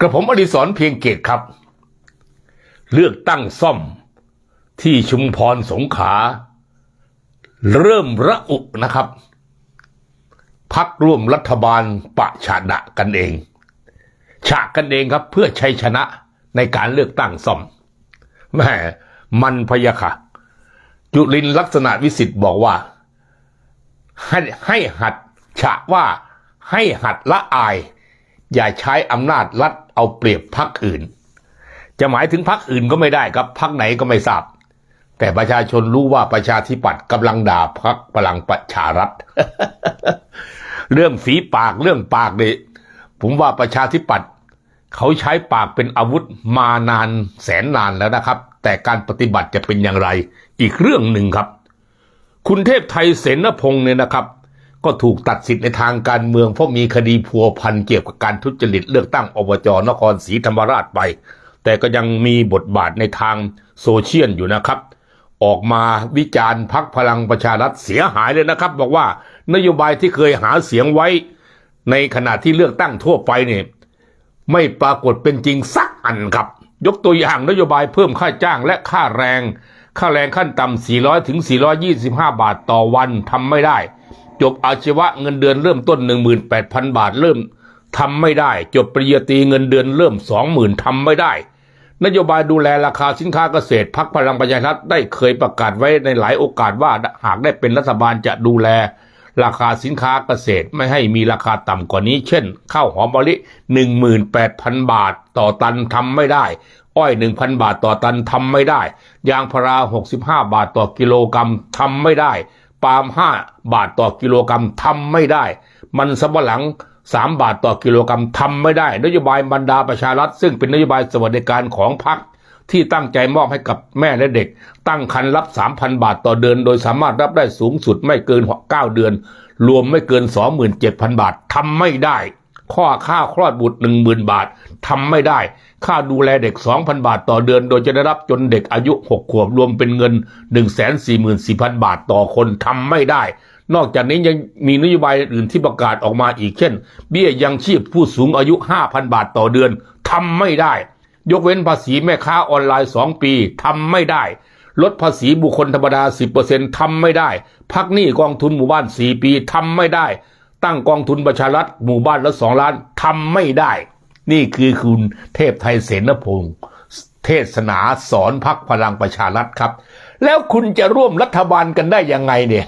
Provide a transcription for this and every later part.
กระผมอดิศรเพียงเกตครับ เลือกตั้งซ่อมที่ชุมพรสงขา เริ่มระอุนะครับ พักร่วมรัฐบาลปะชนะกันเอง ฉากกันเองครับเพื่อชัยชนะในการเลือกตั้งซ่อมแม่มันพยาค่ะ จุลินลักษณะวิสิทธ์บอกว่า ให้ให้หัดฉะว่าให้หัดละอาย อย่าใช้อำนาจรัฐเอาเปรียบพักอื่น จะหมายถึงพักอื่นก็ไม่ได้ครับพักไหนก็ไม่ทราบ แต่ประชาชนรู้ว่าประชาธิปัตย์กำลังด่าพักพลังประชารัฐ เรื่องฝีปากเรื่องปากเนี่ยผมว่าประชาธิปัตย์เขาใช้ปากเป็นอาวุธมานานแสนนานแล้วนะครับ แต่การปฏิบัติจะเป็นอย่างไร อีกเรื่องหนึ่งครับ คุณเทพไทยเสนพงศ์เนี่ยนะครับ ก็ถูกตัดสิทธิ์ในทางการเมืองเพราะมีคดีพัวพันเกี่ยวกับการทุจริตเลือกตั้งอบจนครศรีธรรมราชไป แต่ก็ยังมีบทบาทในทางโซเชียลอยู่นะครับ ออกมาวิจารณ์พักพลังประชารัฐเสียหายเลยนะครับ บอกว่านโยบายที่เคยหาเสียงไว้ ในขณะที่เลือกตั้งทั่วไปเนี่ยไม่ปรากฏเป็นจริงสักอันครับ ยกตัวอย่างนโยบายเพิ่มค่าจ้างและค่าแรง ค่าแรงขั้นต่ำ400ถึง425 บาทต่อวันทำไม่ได้ จบอาชีวะเงินเดือนเริ่มต้น 18,000 บาทเริ่มทำไม่ได้ จบปริญญาตรีเงินเดือนเริ่ม 20,000ทำไม่ได้ นโยบายดูแลราคาสินค้าเกษตรพักพลังประชารัฐได้เคยประกาศไว้ในหลายโอกาสว่าหากได้เป็นรัฐบาลจะดูแล ราคาสินค้าเกษตรไม่ให้มีราคาต่ำกว่านี้ เช่น ข้าวหอมมะลิ 18,000 บาทต่อตันทำไม่ได้อ้อย1,000 บาทต่อตันทำไม่ได้ ยางพารา 65 บาทต่อกิโลกรัมทำไม่ได้ ปาล์มห้าบาทต่อกิโลกรัมทำไม่ได้ มันสำปะหลังสามบาทต่อกิโลกรัมทำไม่ได้ นโยบายบรรดาประชารัฐ ซึ่งเป็นนโยบายสวัสดิการของพรรคที่ตั้งใจมอบให้กับแม่และเด็ก ตั้งคันรับ 3,000 บาทต่อเดือน โดยสามารถรับได้สูงสุดไม่เกิน 9 เดือน รวมไม่เกิน 27,000 บาททำไม่ได้ ข้อค่าคลอดบุตร10,000บาททำไม่ได้ ค่าดูแลเด็ก2,000บาทต่อเดือน โดยจะได้รับจนเด็กอายุ6ขวบรวมเป็นเงิน144,000บาทต่อคนทำไม่ได้ นอกจากนี้ยังมีนโยบายอื่นที่ประกาศออกมาอีกเช่น เบี้ยยังชีพผู้สูงอายุ5,000บาทต่อเดือนทำไม่ได้ ยกเว้นภาษีแม่ค้าออนไลน์2ปีทำไม่ได้ลดภาษีบุคคลธรรมดา 10%ทำไม่ได้ พักหนี้กองทุนหมู่บ้าน 4 ปีทำไม่ได้ ตั้งกองทุนประชารัฐหมู่บ้านละ2ล้านทำไม่ได้ นี่คือคุณเทพไทยเสนพงศ์เทศนาสอนพักพลังประชารัฐครับ แล้วคุณจะร่วมรัฐบาลกันได้ยังไงเนี่ย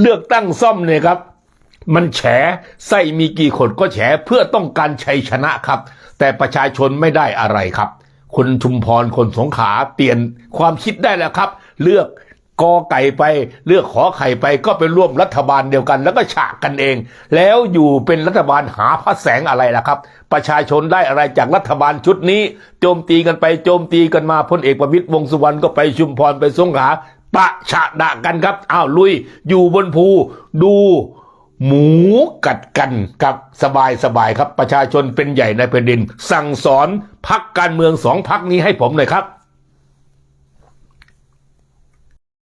เลือกตั้งซ่อมเนี่ยครับ มันแฉไส้มีกี่คนก็แฉเพื่อต้องการชัยชนะครับ แต่ประชาชนไม่ได้อะไรครับ คนชุมพรคนสงขาเปลี่ยนความคิดได้แล้วครับ เลือก กอไก่ไปเลือกขอไข่ไปก็เป็นร่วมรัฐบาลเดียวกัน แล้วก็ฉากกันเอง แล้วอยู่เป็นรัฐบาลหาพระแสงอะไรล่ะครับ ประชาชนได้อะไรจากรัฐบาลชุดนี้ โจมตีกันไปโจมตีกันมาพลเอกประวิตยวงษ์สุวรรณก็ไปชุมพรไปสงขลาปะฉะดะกันครับอ้าวลุย อยู่บนภูดูหมูกัดกันกับสบายสบายครับ ประชาชนเป็นใหญ่ในแผ่นดิน สั่งสอนพักการเมืองสองพักนี้ให้ผมหน่อยครับ